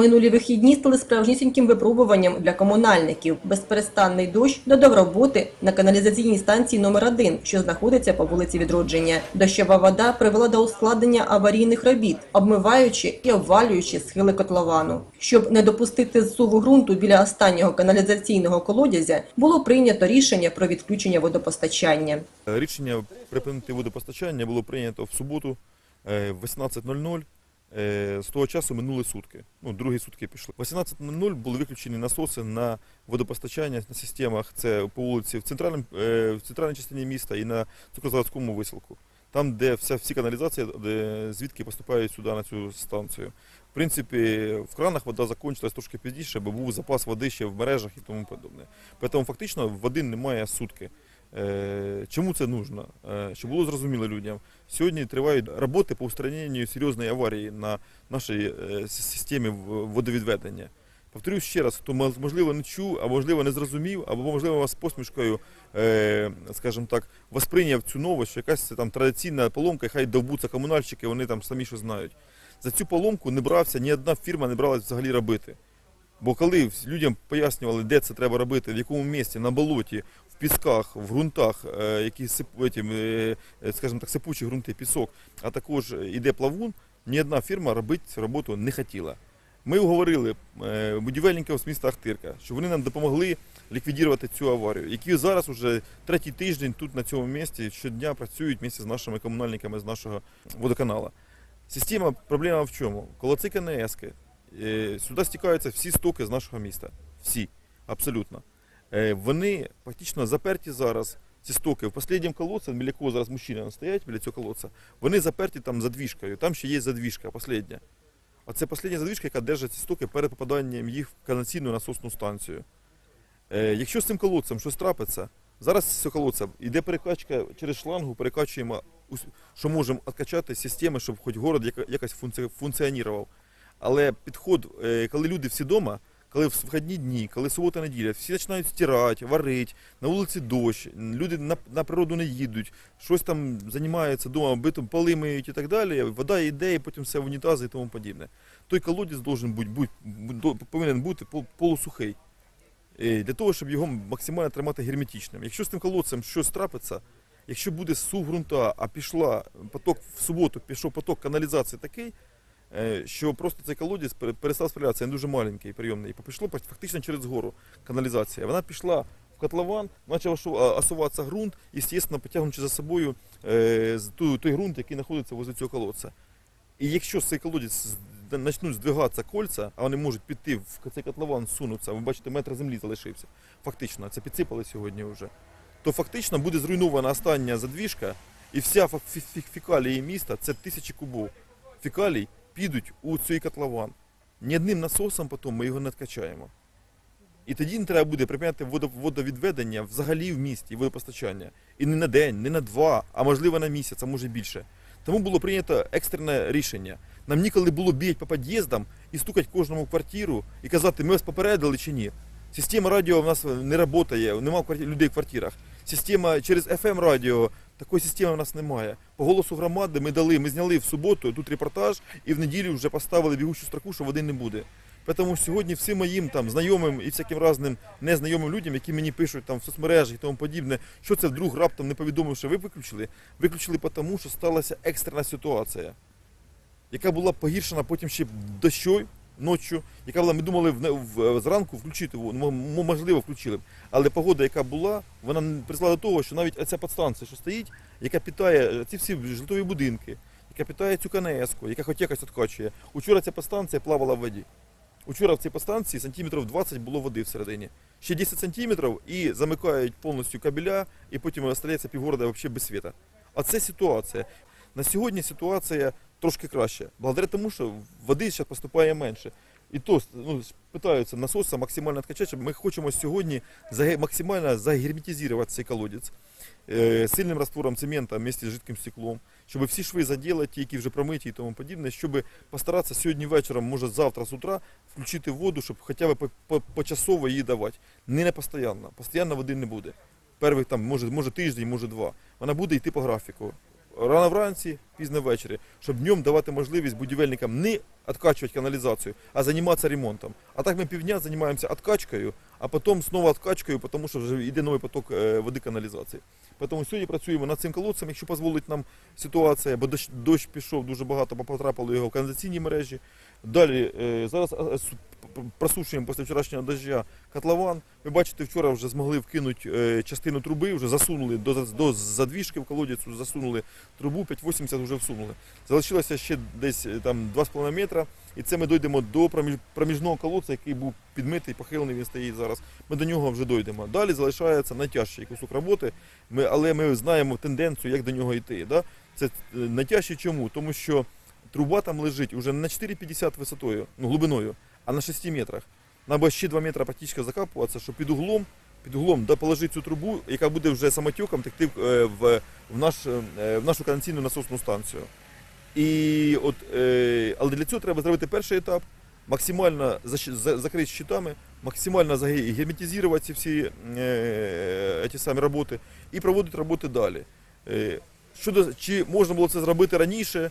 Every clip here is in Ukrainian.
Минулі вихідні стали справжнісіньким випробуванням для комунальників. Безперестанний дощ додав роботи на каналізаційній станції номер 1 що знаходиться по вулиці Відродження. Дощова вода привела до ускладнення аварійних робіт, обмиваючи і обвалюючи схили котловану. Щоб не допустити зсуву ґрунту біля останнього каналізаційного колодязя, було прийнято рішення про відключення водопостачання. Рішення припинити водопостачання було прийнято в суботу е, в 18.00. Е, З того часу минули сутки. Ну, другі сутки пішли. 18.00 були виключені насоси на водопостачання на системах. Це по вулиці в, центральному, е, в центральній частині міста і на цукрозаводському висілку. Там, де вся, всі каналізації, де, звідки поступають сюди на цю станцію. В принципі, в кранах вода закінчилась трошки пізніше, бо був запас води ще в мережах і тому подобне. Тому фактично води немає сутки. Е, Чому це нужно? Е, Щоб було зрозуміло людям. Сьогодні тривають роботи по устраненню серйозної аварії на нашій е, системі водовідведення. Повторюю ще раз, хто можливо не чув, або можливо не зрозумів, або можливо вас посмішкою, скажімо так, восприйняв цю новость, що якась це там традиційна поломка, і хай довбуться комунальщики, вони там самі що знають. За цю поломку не брався, ні одна фірма не бралась взагалі робити. Бо коли людям пояснювали, де це треба робити, в якому місці, на болоті, пісках, в ґрунтах, е, які сип, етім, е, е, скажімо так, сипучі ґрунти, пісок, а також іде плавун, ні одна фірма робити цю роботу не хотіла. Ми уговорили будівельників з міста Ахтирка, що вони нам допомогли ліквідувати цю аварію, які зараз уже третій тиждень тут на цьому місці щодня працюють місце з нашими комунальниками з нашого водоканалу. Система, проблема в чому? Коло ці КНСки, е, сюди стікаються всі стоки з нашого міста. Всі, абсолютно. Е, Вони фактично заперті зараз. Ці стоки в останньому колодці, біля якого зараз мужчини стоять біля цього колодця, вони заперті там задвіжкою. Там ще є задвіжка, остання. А це остання задвіжка, яка держить ці стоки перед попаданням їх в каналізаційну насосну станцію. Е, якщо з цим колодцем щось трапиться, зараз з цього колодця йде перекачка через шлангу, перекачуємо, що можемо відкачати системи, щоб хоч город якось функціонував. Але підход, е, коли люди всі вдома, коли в вихідні дні, коли субота неділя, всі починають стирати, варити, на вулиці дощ, люди на, на природу не їдуть, щось там займаються вдома, битом поли миють і так далі, вода йде, і потім все в унітази і тому подібне. Той колодязь должен бути, будь, повинен бути полусухий. Е, Для того, щоб його максимально тримати герметичним. Якщо з тим колодцем щось трапиться, якщо буде сув ґрунта, а пішла поток в суботу, пішов поток каналізації такий, що просто цей колодязь перестав справлятися, він дуже маленький, прийомний. І пішло фактично через гору каналізація. Вона пішла в котлован, почав осуватися ґрунт, і, звісно, потягнучи за собою е, той ґрунт, який знаходиться возле цього колодця. І якщо цей колодязь почнуть здвигатися кольця, а вони можуть піти в цей котлован, сунутися, ви бачите, метр землі залишився. Фактично, це підсипали сьогодні вже. То фактично буде зруйнована остання задвіжка, і вся фекалії міста це тисячі кубов. Фекалій підуть у цей котлован. Ні одним насосом потім ми його не відкачаємо. І тоді не треба буде припиняти водо- водовідведення взагалі в місті, водопостачання. І не на день, не на два, а можливо на місяць, а може більше. Тому було прийнято екстрене рішення. Нам ніколи було бігати по під'їздам і стукати кожному в квартиру і казати, ми вас попередили чи ні. Система радіо в нас не працює, немає людей в квартирах. Система через FM радіо, такої системи в нас немає. По голосу громади ми дали, ми зняли в суботу тут репортаж і в неділю вже поставили бігучу строку, що води не буде. Тому сьогодні всім моїм там знайомим і всяким разним незнайомим людям, які мені пишуть там в соцмережах і тому подібне, що це вдруг раптом не повідомив, що ви виключили. Виключили тому, що сталася екстрена ситуація, яка була погіршена потім ще дощою ночі, яка була, ми думали в, в, зранку включити, можливо, включили б. Але погода, яка була, вона призвела до того, що навіть ця підстанція, що стоїть, яка питає ці всі житлові будинки, яка питає цю КНС-ку, яка хоч якось відкачує. Учора ця підстанція плавала в воді. Учора в цій підстанції сантиметрів 20 було води всередині. Ще 10 сантиметрів і замикають повністю кабеля, і потім залишається півгорода взагалі без світа. А це ситуація. На сьогодні ситуація трошки краще. Благодаря тому, що води зараз поступає менше. І то ну, питаються насоса максимально відкачати, ми хочемо сьогодні максимально загерметизувати цей колодець е, сильним раствором цемента вместе з жидким стеклом, щоб всі шви заділи, ті, які вже промиті і тому подібне, щоб постаратися сьогодні вечором, може завтра з утра, включити воду, щоб хоча б по- по- почасово її давати. Не на постійно. Постійно води не буде. Перших там, може, може тиждень, може два. Вона буде йти по графіку. Рано вранці, пізно ввечері, щоб днем давати можливість будівельникам не відкачувати каналізацію, а займатися ремонтом. А так ми півдня займаємося відкачкою, а потім знову відкачкою, тому що вже йде новий поток е, води каналізації. Тому сьогодні працюємо над цим колодцем, якщо дозволить нам ситуація, бо дощ, дощ пішов дуже багато, потрапило його в каналізаційні мережі. Далі е, зараз просушуємо після вчорашнього дождя котлован. Ви бачите, вчора вже змогли вкинути е, частину труби, вже засунули до, до задвіжки в колодязь, засунули трубу, 5,80 вже всунули. Залишилося ще десь е, там 2,5 метра, і це ми дійдемо до проміж- проміжного колодця, який був підмитий, похилений, він стоїть зараз. Ми до нього вже дійдемо. Далі залишається найтяжчий кусок роботи, ми, але ми знаємо тенденцію, як до нього йти. Да? Це е, найтяжче чому? Тому що труба там лежить уже на 4,50 висотою, ну, глибиною, а на 6 метрах. Треба ще 2 метри практично закапуватися, щоб під углом, під углом положити цю трубу, яка буде вже самотеком текти е, в, в, наш, е, в нашу каналізаційну насосну станцію. І от, е, але для цього треба зробити перший етап, максимально закрити щитами, максимально герметизувати ці всі е, ті самі роботи і проводити роботи далі. Е, щодо, чи можна було це зробити раніше,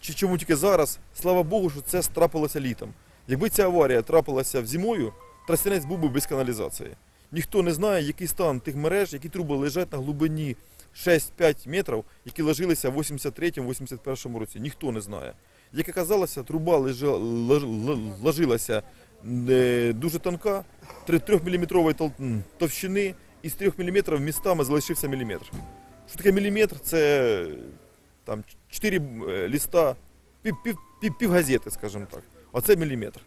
чи чому тільки зараз, слава Богу, що це трапилося літом. Якби ця аварія трапилася в зимою, Тростянець був би без каналізації. Ніхто не знає, який стан тих мереж, які труби лежать на глибині 6-5 метрів, які ложилися в 83-81 році. Ніхто не знає. Як оказалося, труба ложилася е, дуже тонка, 3-мм товщини, і з 3 мм містами залишився міліметр. Що таке міліметр? Це там 4 ліста, пів, пів, пів, пів газети, скажімо так. Оце міліметр.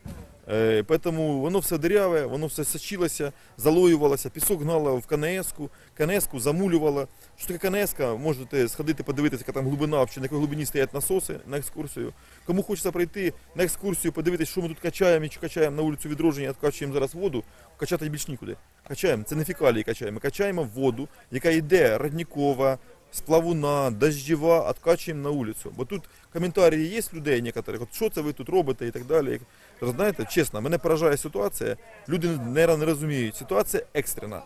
Е, Тому воно все диряве, воно все сочилося, залоювалося, пісок гнало в КНС-ку, КНС-ку замулювало. Що таке КНС-ка? Можете сходити подивитися, яка там глибина, чи на якій глибині стоять насоси на екскурсію. Кому хочеться прийти на екскурсію, подивитися, що ми тут качаємо, і чи качаємо на вулицю відродження, откачуємо зараз воду, качати більш нікуди. Качаємо, це не фекалії качаємо, ми качаємо воду, яка йде родникова, з плавуна, дождєва, откачуємо на вулицю. Бо тут коментарі є людей некоторих, от що це ви тут робите і так далі. Знаєте, чесно, мене поражає ситуація. Люди не, розуміють. Ситуація екстрена,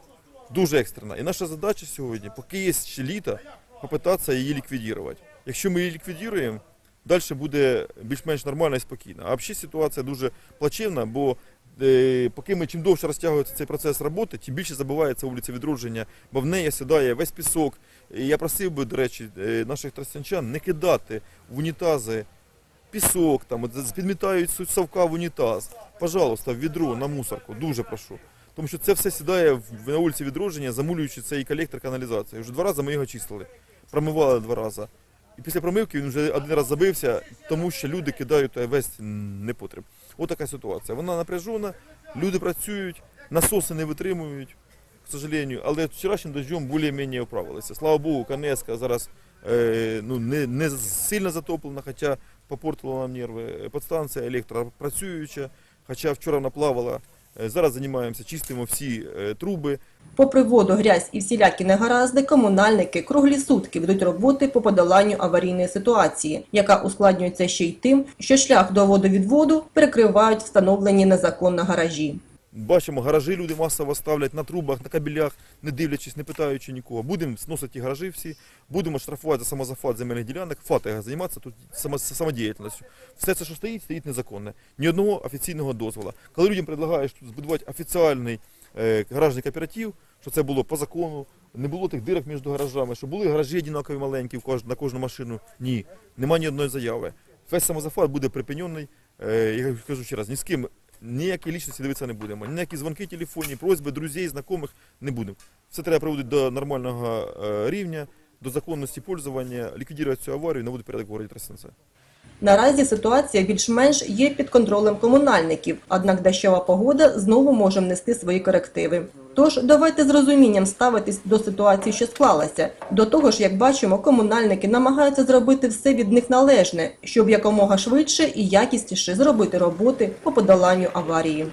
дуже екстрена. І наша задача сьогодні, поки є ще літо, попитатися її ліквідувати. Якщо ми її ліквідуємо, далі буде більш-менш нормально і спокійно. А взагалі ситуація дуже плачевна, бо поки ми чим довше розтягується цей процес роботи, тим більше забувається вулиця відродження, бо в неї сідає весь пісок. І я просив би, до речі, е, наших тростянчан не кидати в унітази пісок, там, підмітають совка в унітаз. Пожалуйста, в відро на мусорку, дуже прошу. Тому що це все сідає на вулиці відродження, замулюючи цей колектор каналізації. Вже два рази ми його чистили, промивали два рази. І після промивки він вже один раз забився, тому що люди кидають весь непотріб. Ось така ситуація. Вона напряжена, люди працюють, насоси не витримують, к сожалению. Але вчорашнім дождем більш-менш оправилися. Слава Богу, Канеска зараз е, ну, не, не сильно затоплена, хоча попортила нам нерви. Подстанція електропрацююча, хоча вчора наплавала. Е, Зараз займаємося, чистимо всі е, труби, Попри воду, грязь і всілякі негаразди, комунальники круглі сутки ведуть роботи по подоланню аварійної ситуації, яка ускладнюється ще й тим, що шлях до водовідводу перекривають встановлені незаконно гаражі. Бачимо, гаражі люди масово ставлять на трубах, на кабелях, не дивлячись, не питаючи нікого. Будемо зносити ті гаражі всі, будемо штрафувати за самозафат земельних ділянок, фати займатися тут самодіяльністю. Все це, що стоїть, стоїть незаконне. Ні одного офіційного дозволу. Коли людям предлагаєш тут збудувати офіціальний е, гаражний кооператив, що це було по закону, не було тих дирок між гаражами, що були гаражі однакові маленькі на кожну машину. Ні, нема ні одної заяви. Весь самозафат буде припинений. Е, я кажу ще раз, ні з ким ніякі лічності дивитися не будемо. Ніякі дзвонки телефонні, просьби друзів, знайомих не будемо. Все треба приводити до нормального е, рівня, до законності пользування, ліквідувати цю аварію і наводити порядок в городі Тростянця. Наразі ситуація більш-менш є під контролем комунальників, однак дощова погода знову може внести свої корективи. Тож давайте з розумінням ставитись до ситуації, що склалася. До того ж, як бачимо, комунальники намагаються зробити все від них належне, щоб якомога швидше і якісніше зробити роботи по подоланню аварії.